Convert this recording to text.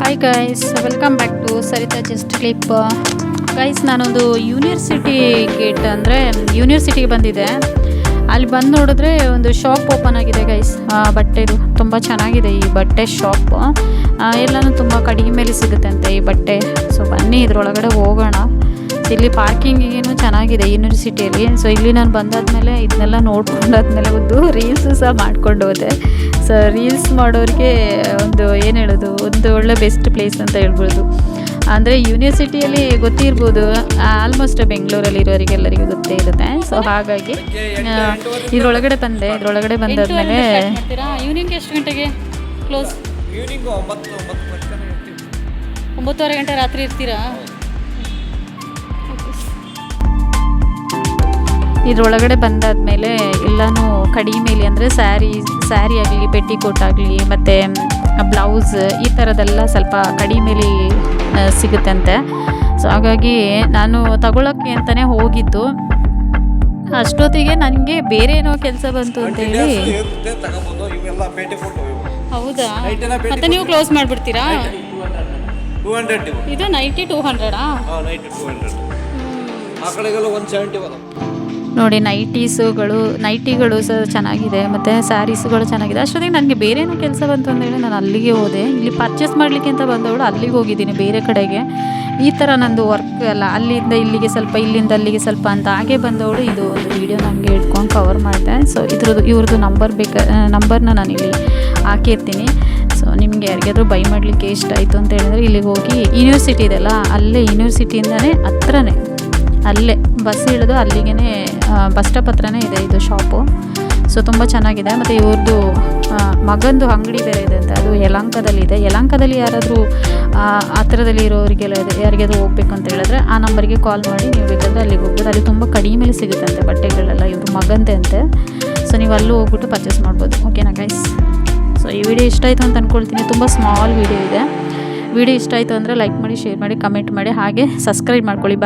Hi guys welcome back to Sarita just clip guys ನಾನೊಂದು university gate ಅಂದರೆ ಯೂನಿವರ್ಸಿಟಿಗೆ ಬಂದಿದೆ ಅಲ್ಲಿ ಬಂದು ನೋಡಿದ್ರೆ ಒಂದು ಶಾಪ್ ಓಪನ್ ಆಗಿದೆ ಗೈಸ್ ಬಟ್ಟೆದು ತುಂಬ ಚೆನ್ನಾಗಿದೆ ಈ ಬಟ್ಟೆ ಶಾಪ್ ಎಲ್ಲನೂ ತುಂಬ ಕಡಿಮೆಲಿ ಸಿಗುತ್ತೆ ಅಂತೆ ಈ ಬಟ್ಟೆ. ಸೊ ಬನ್ನಿ ಇದರೊಳಗಡೆ ಹೋಗೋಣ. ಇಲ್ಲಿ ಪಾರ್ಕಿಂಗಿಗೇನು ಚೆನ್ನಾಗಿದೆ ಯೂನಿವರ್ಸಿಟಿಯಲ್ಲಿ ಸೊ ಇಲ್ಲಿ ನಾನು ಬಂದಾದ್ಮೇಲೆ ಇದನ್ನೆಲ್ಲ ನೋಡ್ಕೊಂಡಾದ್ಮೇಲೆ ಒಂದು ರೀಲ್ಸು ಸಹ ಮಾಡ್ಕೊಂಡು ಹೋದೆ. ಸೊ ರೀಲ್ಸ್ ಮಾಡೋರಿಗೆ ಒಂದು ಏನು ಹೇಳೋದು? ಒಂದು ಒಳ್ಳೆ ಬೆಸ್ಟ್ ಪ್ಲೇಸ್ ಅಂತ ಹೇಳ್ಬೋದು. ಅಂದರೆ ಯೂನಿವರ್ಸಿಟಿಯಲ್ಲಿ ಗೊತ್ತಿರ್ಬೋದು. ಆಲ್ಮೋಸ್ಟ್ ಬೆಂಗಳೂರಲ್ಲಿ ಇರೋರಿಗೆಲ್ಲರಿಗೂ ಗೊತ್ತೇ ಇರುತ್ತೆ. ಸೊ ಹಾಗಾಗಿ ಇದರೊಳಗಡೆ ಇದ್ರೊಳಗಡೆ ಬಂದೆ. ಇದ್ರೊಳಗಡೆ ಬಂದಾದ್ಮೇಲೆ ಈವ್ನಿಂಗ್ ಎಷ್ಟು ಗಂಟೆಗೆ? ಕ್ಲೋಸ್ ಒಂಬತ್ತುವರೆ ಗಂಟೆ ರಾತ್ರಿ ಇರ್ತೀರಾ? ಇದ್ರೊಳಗಡೆ ಬಂದಾದಮೇಲೆ ಎಲ್ಲನೂ ಕಡಿಮೆಲಿ ಅಂದರೆ ಸ್ಯಾರಿ ಸ್ಯಾರಿ ಆಗಲಿ ಪೆಟ್ಟಿಕೋಟ್ ಆಗಲಿ ಮತ್ತು ಬ್ಲೌಸ್ ಈ ಥರದ್ದೆಲ್ಲ ಸ್ವಲ್ಪ ಕಡಿಮೇಲಿ ಸಿಗುತ್ತೆ ಸಿಗುತ್ತಂತೆ. ಸೊ ಹಾಗಾಗಿ ನಾನು ತಗೊಳ್ಳೋಕ್ಕೆ ಅಂತಲೇ ಹೋಗಿದ್ದು. ಅಷ್ಟೊತ್ತಿಗೆ ನನಗೆ ಬೇರೆ ಏನೋ ಕೆಲಸ ಬಂತು ಅಂತ ಹೇಳಿ. ಹೌದಾ? ಮತ್ತೆ ನೀವು ಕ್ಲೋಸ್ ಮಾಡಿಬಿಡ್ತೀರಾ? ಇದು ನೈಂಟಿ ಟೂ ಹಂಡ್ರೆಡಾ ಆ? ಕಡೆಗೆಲ್ಲ ಒನ್ ಸೆವೆಂಟಿ ನೋಡಿ, ನೈಟೀಸುಗಳು, ನೈಟಿಗಳು ಸಹ ಚೆನ್ನಾಗಿದೆ, ಮತ್ತು ಸ್ಯಾರೀಸುಗಳು ಚೆನ್ನಾಗಿದೆ. ಅಷ್ಟೊತ್ತಿಗೆ ನನಗೆ ಬೇರೆ ಏನೋ ಕೆಲಸ ಬಂತು ಅಂತೇಳಿ ನಾನು ಅಲ್ಲಿಗೆ ಹೋದೆ. ಇಲ್ಲಿ ಪರ್ಚೇಸ್ ಮಾಡಲಿಕ್ಕೆ ಅಂತ ಬಂದವಳು ಅಲ್ಲಿಗೆ ಹೋಗಿದ್ದೀನಿ ಬೇರೆ ಕಡೆಗೆ. ಈ ಥರ ನಂದು ವರ್ಕ್ ಅಲ್ಲ ಅಲ್ಲಿಂದ ಇಲ್ಲಿಗೆ ಸ್ವಲ್ಪ, ಇಲ್ಲಿಂದ ಅಲ್ಲಿಗೆ ಸ್ವಲ್ಪ ಅಂತ ಹಾಗೆ ಬಂದವಳು. ಇದು ಒಂದು ವೀಡಿಯೋ ನನಗೆ ಇಟ್ಕೊಂಡು ಕವರ್ ಮಾಡಿದೆ. ಸೊ ಇದ್ರದ್ದು, ಇವ್ರದ್ದು ನಂಬರ್ ಬೇಕಾ ನಂಬರ್ನ ಇಲ್ಲಿ ಹಾಕಿರ್ತೀನಿ. ಸೊ ನಿಮಗೆ ಯಾರಿಗಾದರೂ ಬೈ ಮಾಡಲಿಕ್ಕೆ ಇಷ್ಟ ಆಯಿತು ಅಂತ ಹೇಳಿದ್ರೆ ಇಲ್ಲಿಗೆ ಹೋಗಿ ಯೂನಿವರ್ಸಿಟಿ ಇದೆಯಲ್ಲ ಅಲ್ಲೇ? ಯೂನಿವರ್ಸಿಟಿಯಿಂದನೇ ಹತ್ರನೇ. ಅಲ್ಲೇ ಬಸ್ ಇಳಿದು ಅಲ್ಲಿಗೆ ಬಸ್ ಸ್ಟಾಪ್ ಹತ್ರನೇ ಇದೆ ಇದು ಶಾಪು. ಸೊ ತುಂಬ ಚೆನ್ನಾಗಿದೆ. ಮತ್ತು ಇವ್ರದ್ದು ಮಗಂದು ಅಂಗಡಿ ಬೇರೆ ಇದೆ ಅಂತ. ಅದು ಯಲಾಂಕದಲ್ಲಿದೆ ಯಲಾಂಕದಲ್ಲಿ ಯಾರಾದರೂ ಹತ್ರದಲ್ಲಿ ಇರೋರಿಗೆಲ್ಲ ಇದೆ, ಯಾರಿಗಾದ್ರೂ ಹೋಗ್ಬೇಕು ಅಂತ ಹೇಳಿದ್ರೆ ಆ ನಂಬರ್ಗೆ ಕಾಲ್ ಮಾಡಿ ನೀವು ಬೇಕಾದರೆ ಅಲ್ಲಿಗೆ ಹೋಗ್ಬೋದು. ಅಲ್ಲಿ ತುಂಬ ಕಡಿಮೆಲಿ ಸಿಗುತ್ತಂತೆ ಬಟ್ಟೆಗಳೆಲ್ಲ. ಇವರು ಮಗಂದೆ ಅಂತೆ. ಸೊ ನೀವು ಅಲ್ಲೂ ಹೋಗ್ಬಿಟ್ಟು ಪರ್ಚೇಸ್ ಮಾಡ್ಬೋದು. ಓಕೆನಾ ಗೈಸ್ ಸೊ ಈ ವಿಡಿಯೋ ಇಷ್ಟ ಆಯಿತು ಅಂತ ಅಂದ್ಕೊಳ್ತೀನಿ ತುಂಬ ಸ್ಮಾಲ್ ವಿಡಿಯೋ ಇದೆ. ವಿಡಿಯೋ ಇಷ್ಟ ಆಯಿತು ಅಂದರೆ ಲೈಕ್ ಮಾಡಿ ಶೇರ್ ಮಾಡಿ ಕಮೆಂಟ್ ಮಾಡಿ. ಹಾಗೆ ಸಬ್ಸ್ಕ್ರೈಬ್ ಮಾಡ್ಕೊಳ್ಳಿ. ಬಾಯ್